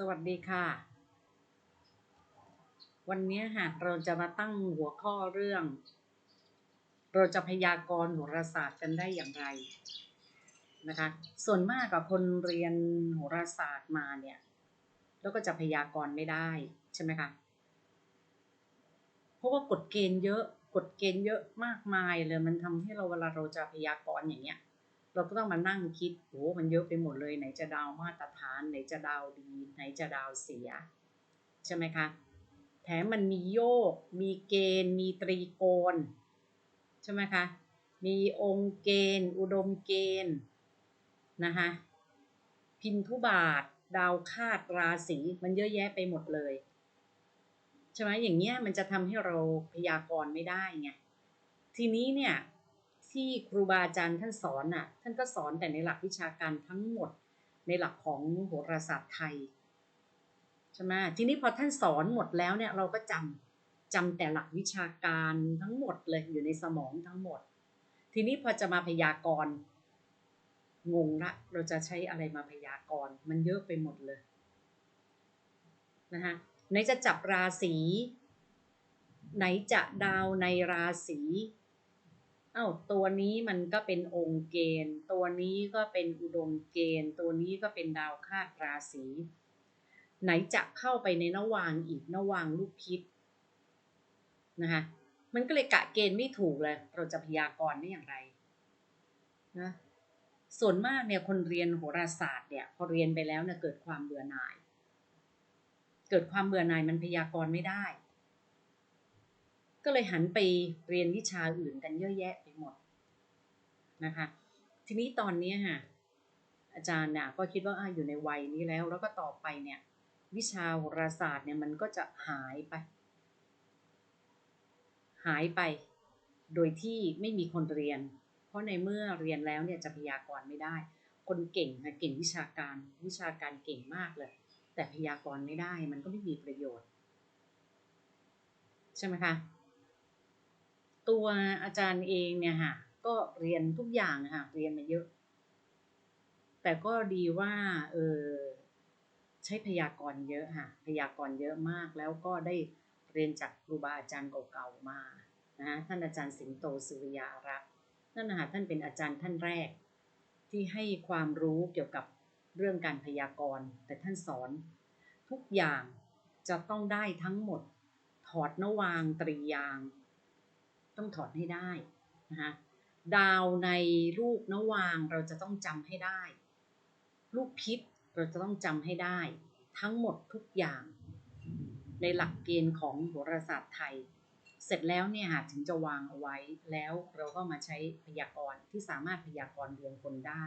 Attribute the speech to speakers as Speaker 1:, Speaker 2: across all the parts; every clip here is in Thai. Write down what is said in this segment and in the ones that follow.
Speaker 1: สวัสดีค่ะ วันนี้หากเราจะมาตั้งหัวข้อเรื่อง เราจะพยากรณ์โหราศาสตร์กันได้อย่างไรนะคะ ส่วนมากกับคนเรียนโหราศาสตร์มาเนี่ยแล้วก็จะพยากรณ์ไม่ได้ใช่ไหมคะเพราะว่ากฎเกณฑ์เยอะกฎเกณฑ์เยอะมากมายเลยมันทำให้เราเวลาเราจะพยากรณ์อย่างเงี้ย เราก็ต้องมานั่งคิดโอ้มันเยอะไปหมดเลย ไหนจะดาวมาตรฐาน ไหนจะดาวดี ไหนจะดาวเสีย ใช่ไหมคะ แถมมันมีโยก มีเกณฑ์ มีตรีโกณใช่ไหมคะ มีองค์เกณฑ์ อุดมเกณฑ์นะคะพินทุบาท ดาวคาดราศีมันเยอะแยะไปหมดเลยใช่ไหมอย่างเงี้ยมันจะทำให้เราพยากรณ์ไม่ได้ไงทีนี้เนี่ย ที่ครูบาอาจารย์ท่านสอนน่ะท่านก็สอนแต่ในหลักวิชาการทั้งหมดในหลักของโหราศาสตร์ไทยใช่ไหมทีนี้พอท่านสอนหมดแล้วเนี่ยเราก็จำจำแต่หลักวิชาการทั้งหมดเลยอยู่ในสมองทั้งหมด ทีนี้พอจะมาพยากรณ์งงละเราจะใช้อะไรมาพยากรณ์มันเยอะไปหมดเลยนะคะไหนจะจับราศีไหนจะดาวในราศี อ้าวตัวนี้มันก็เป็นองค์เกณฑ์ ตัวนี้ก็เป็นอุดมเกณฑ์ ตัวนี้ก็เป็นดาวคาดราศีไหนจะเข้าไปในนวางอีกนวางลูกพิษนะคะมันก็เลยกะเกณฑ์ไม่ถูกเลย เราจะพยากรณ์ได้อย่างไรนะส่วนมากเนี่ยคนเรียนโหราศาสตร์เนี่ยพอเรียนไปแล้วเนี่ยเกิดความเบื่อหน่าย เกิดความเบื่อหน่ายมันพยากรณ์ไม่ได้ ก็เลยหันไปเรียนวิชาอื่นกันเยอะแยะไปหมดนะคะ ทีนี้ตอนนี้ค่ะ อาจารย์เนี่ยก็คิดว่าอยู่ในวัยนี้แล้ว แล้วก็ต่อไปเนี่ย วิชาโหราศาสตร์เนี่ยมันก็จะหายไป หายไป โดยที่ไม่มีคนเรียน เพราะในเมื่อเรียนแล้วเนี่ยจะพยากรณ์ไม่ได้ คนเก่งค่ะเก่งวิชาการ วิชาการเก่งมากเลย แต่พยากรณ์ไม่ได้มันก็ไม่มีประโยชน์ ใช่ไหมคะ ตัวอาจารย์เองเนี่ยค่ะก็เรียนทุกอย่างค่ะเรียนมาเยอะ แต่ก็ดีว่าเออใช้พยากรณ์เยอะค่ะ พยากรณ์เยอะมากแล้วก็ได้เรียนจากครูบาอาจารย์เก่าๆมานะท่านอาจารย์สิงโตสุริยารักษ์นั่นนะคะท่านเป็นอาจารย์ท่านแรก ที่ให้ความรู้เกี่ยวกับเรื่องการพยากรณ์ แต่ท่านสอน ทุกอย่างจะต้องได้ทั้งหมด ถอดนวางตรียาง ต้องถอดให้ได้นะคะดาวในลูกนวางเราจะต้องจำให้ได้ ลูกพิษเราจะต้องจำให้ได้ ทั้งหมดทุกอย่าง ในหลักเกณฑ์ของโหราศาสตร์ไทย เสร็จแล้วเนี่ยถึงจะวางเอาไว้แล้วเราก็มาใช้พยากรณ์ที่สามารถพยากรณ์ดวงคนได้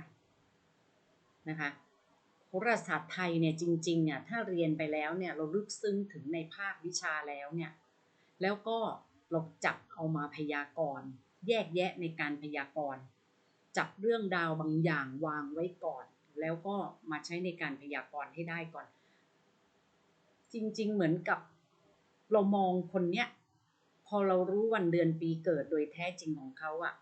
Speaker 1: นะคะโหราศาสตร์ไทยเนี่ยจริงๆเนี่ยถ้าเรียนไปแล้วเนี่ยเราลึกซึ้งถึงในภาควิชาแล้วเนี่ยแล้วก็ เราจับเอามาพยากรณ์ แยกแยะในการพยากรณ์ จับเรื่องดาวบางอย่างวางไว้ก่อน แล้วก็มาใช้ในการพยากรณ์ให้ได้ก่อน จริงๆเหมือนกับเรามองคนเนี้ยพอเรารู้วันเดือนปีเกิดโดยแท้จริงของเขาอะ่ะ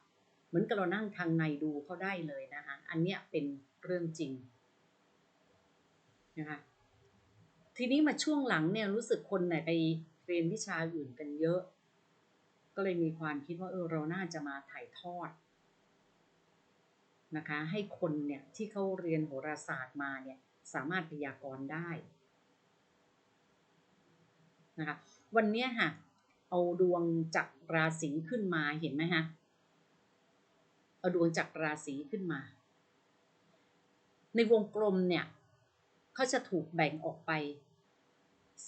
Speaker 1: เหมือนกับเรานั่งทางในดูเขาได้เลยนะคะอันเนี้ยเป็นเรื่องจริงนะคะทีนี้มาช่วงหลังเนี่ยรู้สึกคนไหนไปเรียนวิชาอื่นกันเยอะ ก็เลยมีความคิดว่าเออเราน่าจะมาถ่ายทอดนะคะให้คนเนี่ยที่เขาเรียนโหราศาสตร์มาเนี่ยสามารถพยากรณ์ได้นะคะวันนี้ค่ะเอาดวงจากราศีขึ้นมาเห็นไหมฮะเอาดวงจากราศีขึ้นมา ในวงกลมเนี่ยเขาจะถูกแบ่งออกไป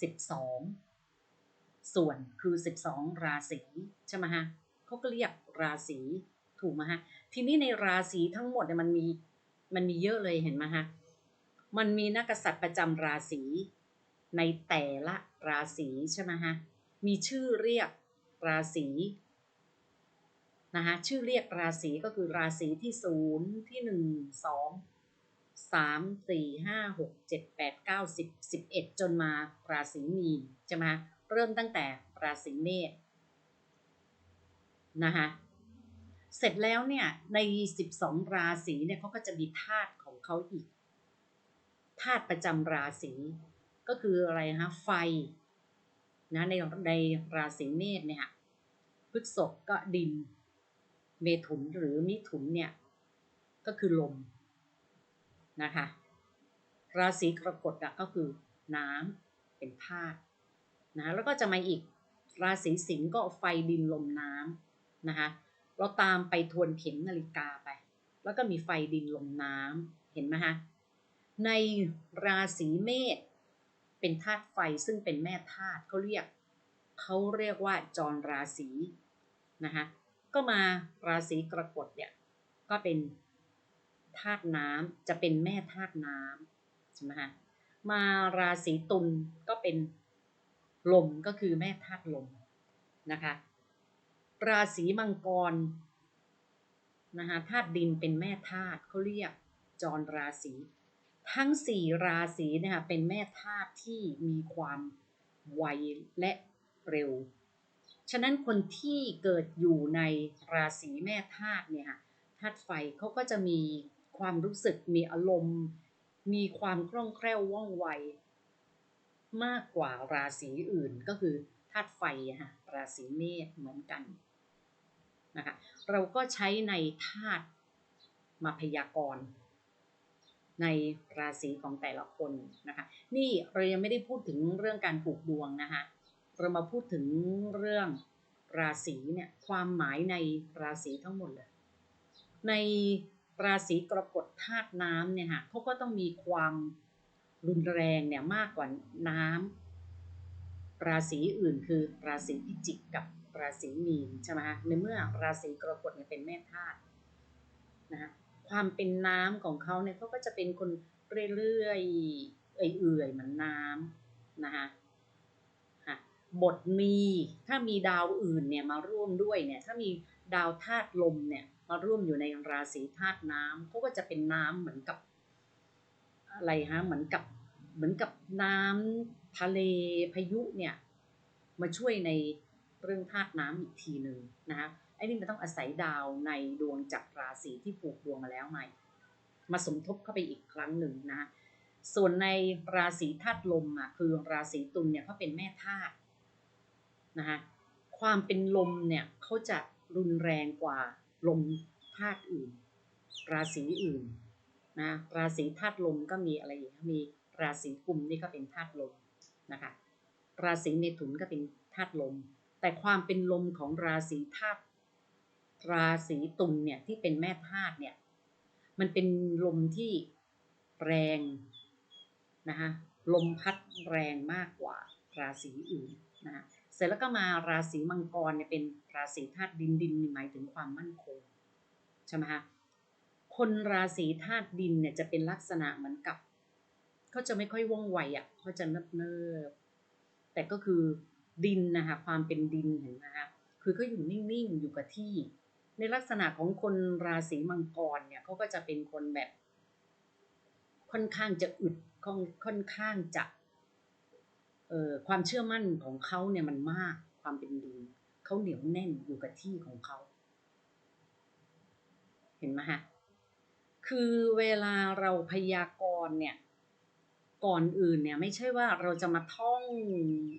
Speaker 1: สิบ ส่วนคือสิบสองราศีใช่ไหมฮะเขาก็เรียกราศีถูกไหมฮะทีนี้ในราศีทั้งหมดเนี่ยมันมีมันมีเยอะเลยเห็นไหมฮะมันมีนักษัตริย์ประจำราศีในแต่ละราศีใช่ไหมฮะมีชื่อเรียกราศีนะคะชื่อเรียกราศีก็คือราศีที่ศูนย์ที่หนึ่งสองสามสี่ห้าหกเจ็ดแปดเก้าสิบสิบเอ็ดจนมาราศีมีนใช่ไหม เริ่มตั้งแต่ราศีเมษนะคะเสร็จแล้วเนี่ยในสิบสองราศีเนี่ยเขาก็จะมีธาตุของเขาอีกธาตุประจำราศีก็คืออะไรฮะไฟนะในในราศีเมษเนี่ยพฤษภก็ดิน เมถุนหรือมิถุนเนี่ยก็คือลมนะคะราศีกรกฎอะก็คือน้ำเป็นธาตุ นะแล้วก็จะมาอีกราศีสิงห์ก็ไฟดินลมน้ำนะคะเราตามไปทวนเข็มนาฬิกาไป แล้วก็มีไฟดินลมน้ำเห็นไหมคะในราศีเมษเป็นธาตุไฟซึ่งเป็นแม่ธาตุเขาเรียกเขาเรียกว่าจรราศีนะคะก็มาราศีกรกฎเนี่ยก็เป็นธาตุน้ำจะเป็นแม่ธาตุน้ำใช่ไหมคะมาราศีตุลก็เป็น ลมก็คือแม่ธาตุลมนะคะราศีมังกรนะคะธาตุดินเป็นแม่ธาตุเขาเรียกจรราศีทั้งสี่ราศีเนี่ยค่ะเป็นแม่ธาตุที่มีความไวและเร็ว ฉะนั้นคนที่เกิดอยู่ในราศีแม่ธาตุเนี่ยค่ะธาตุไฟเขาก็จะมีความรู้สึกมีอารมณ์ มีความคล่องแคล่วว่องไว มากกว่าราศีอื่นก็คือธาตุไฟค่ะราศีเมษเหมือนกันนะคะเราก็ใช้ในธาตุมาพยากรณ์ในราศีของแต่ละคนนะคะนี่เรายังไม่ได้พูดถึงเรื่องการผูกดวงนะคะเรามาพูดถึงเรื่องราศีเนี่ยความหมายในราศีทั้งหมดเลยในราศีกรกฎธาตุน้ำเนี่ยฮะเขาก็ต้องมีความ รุนแรงเนี่ยมากกว่าน้ำราศีอื่นคือราศีพิจิกกับราศีมีนใช่ไหมฮะในเมื่อราศีกรกฎเนี่ยเป็นแม่ธาตุนะคะความเป็นน้ำของเขาเนี่ยเขาก็จะเป็นคนเรื่อยๆเอื่อยๆเหมือนน้ำนะคะบทมีถ้ามีดาวอื่นเนี่ยมาร่วมด้วยเนี่ยถ้ามีดาวธาตุลมเนี่ยมาร่วมอยู่ในราศีธาตุน้ำเขาก็จะเป็นน้ำเหมือนกับ อะไรฮะเหมือนกับเหมือนกับน้ำทะเลพายุเนี่ยมาช่วยในเรื่องธาตุน้ำอีกทีหนึ่งนะคะไอ้นี่มันต้องอาศัยดาวในดวงจักรราศีที่ผูกดวงมาแล้วใหม่ มาสมทบเข้าไปอีกครั้งหนึ่งนะ ส่วนในราศีธาตุลมอะคือราศีตุลเนี่ยเขาเป็นแม่ธาตุนะคะความเป็นลมเนี่ยเขาจะรุนแรงกว่าลมธาตุอื่น ราศีอื่น นะราศีธาตุลมก็มีอะไรอีกมีราศีกุมนี่ก็เป็นธาตุลมนะคะราศีเมถุนก็เป็นธาตุลม แต่ความเป็นลมของราศีธาตุราศีตุลเนี่ยที่เป็นแม่ธาตุเนี่ยมันเป็นลมที่แรงนะคะลมพัดแรงมากกว่าราศีอื่นนะะเสร็จแล้วก็มาราศีมังกรเนี่ยเป็นราศีธาตุดินดินหมายถึงความมั่นคงใช่ไหมคะ คนราศีธาตุดินเนี่ยจะเป็นลักษณะเหมือนกับเขาจะไม่ค่อยว่องไวอะเขาจะเนิบเนิบแต่ก็คือดินนะคะความเป็นดินเห็นไหมคะคือเขาอยู่นิ่งๆอยู่กับที่ ในลักษณะของคนราศีมังกรเนี่ยเขาก็จะเป็นคนแบบ ค่อนข้างจะอึดค่อนข้างจะเออความเชื่อมั่นของเขาเนี่ยมันมากความเป็นดินเขาเหนียวแน่นอยู่กับที่ของเขา เห็นไหมฮะ คือเวลาเราพยากรณ์เนี่ย ก่อนอื่นเนี่ยไม่ใช่ว่าเราจะมาท่อง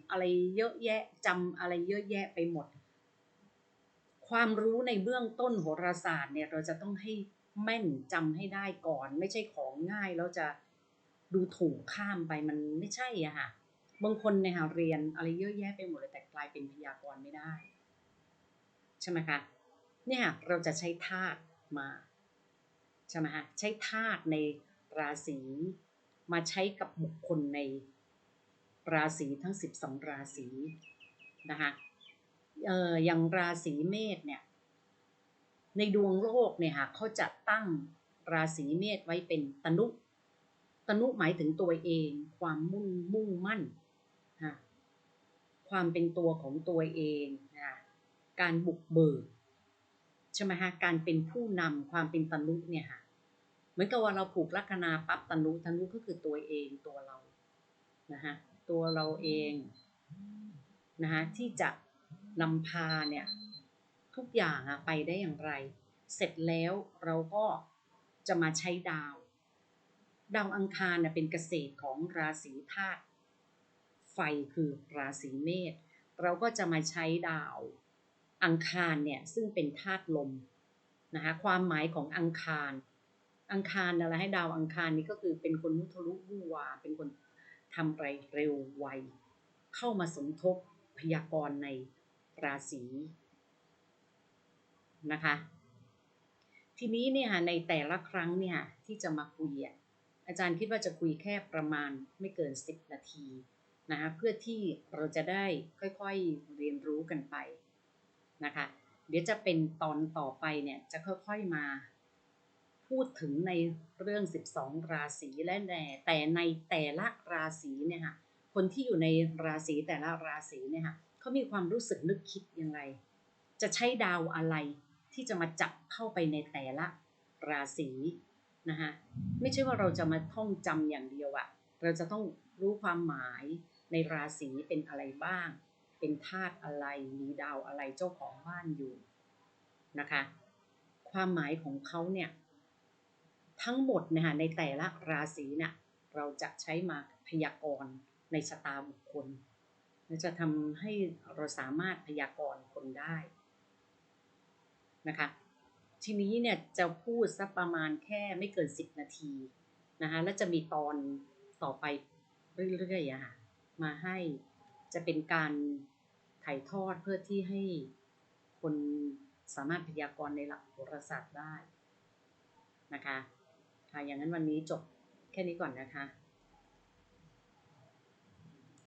Speaker 1: อะไรเยอะแยะจำอะไรเยอะแยะไปหมด ความรู้ในเบื้องต้นโหราศาสตร์เนี่ยเราจะต้องให้แม่นจำให้ได้ก่อน ไม่ใช่ของง่ายแล้วจะดูถูกข้ามไปมันไม่ใช่อะค่ะบางคนเนี่ยค่ะเรียนอะไรเยอะแยะไปหมดเลยแต่กลายเป็นพยากรณ์ไม่ได้ ใช่ไหมคะเนี่ยเราจะใช้ธาตุมา ใช่ไหมคะใช้ธาตุในราศีมาใช้กับบุคคลในราศีทั้ง 12 ราศีนะคะเอ่ออย่างราศีเมษเนี่ยในดวงโลกเนี่ยค่ะเขาจะตั้งราศีเมษไว้เป็นตนุ ตนุหมายถึงตัวเอง ความมุ่งมุ่งมั่นความเป็นตัวของตัวเองนะการบุกเบิกใช่ไหมฮะการเป็นผู้นำความเป็นตนุเนี่ยค่ะ เหมือนกับว่าเราผูกลัคนาปั๊บตนุตนุก็คือตัวเองตัวเรานะฮะตัวเราเองนะฮะที่จะนำพาเนี่ยทุกอย่างอะไปได้อย่างไร เสร็จแล้วเราก็จะมาใช้ดาว ดาวอังคารเน่ยเป็นเกษตรของราศีธาตุไฟคือราศีเมษเราก็จะมาใช้ดาวอังคารเนี่ยซึ่งเป็นธาตุลมนะคะความหมายของอังคาร อังคารอะไรให้ดาวอังคารนี่ก็คือเป็นคนมุทะลุวุ่วา เป็นคนทำไรเร็วไว เข้ามาสมทบพยากรณ์ในราศีนะคะ ทีนี้เนี่ยในแต่ละครั้งเนี่ยที่จะมาคุยอะอาจารย์คิดว่าจะคุยแค่ประมาณไม่เกิน 10 นาทีนะคะเพื่อที่เราจะได้ค่อยๆเรียนรู้กันไปนะคะ เดี๋ยวจะเป็นตอนต่อไปเนี่ยจะค่อยๆมา พูดถึงในเรื่อง 12 ราศีและแน่แต่ในแต่ละราศีเนี่ยค่ะคนที่อยู่ในราศีแต่ละราศีเนี่ยค่ะเขามีความรู้สึกนึกคิดยังไงจะใช้ดาวอะไรที่จะมาจับเข้าไปในแต่ละราศีนะคะไม่ใช่ว่าเราจะมาท่องจำอย่างเดียวอะเราจะต้องรู้ความหมายในราศีเป็นอะไรบ้าง เป็นธาตุอะไรมีดาวอะไรเจ้าของบ้านอยู่นะคะ ความหมายของเขาเนี่ย ทั้งหมดนะคะในแต่ละราศีเนี่ยเราจะใช้มาพยากรณ์ในชะตาบุคคลและจะทำให้เราสามารถพยากรณ์คนได้นะคะทีนี้เนี่ยจะพูดสักประมาณแค่ไม่เกิน 10 นาทีนะคะและจะมีตอนต่อไปเรื่อยๆอะค่ะมาให้จะเป็นการถ่ายทอดเพื่อที่ให้คนสามารถพยากรณ์ในหลักโหราศาสตร์ได้นะคะ ค่ะ อย่างนั้นวันนี้จบแค่นี้ก่อนนะคะ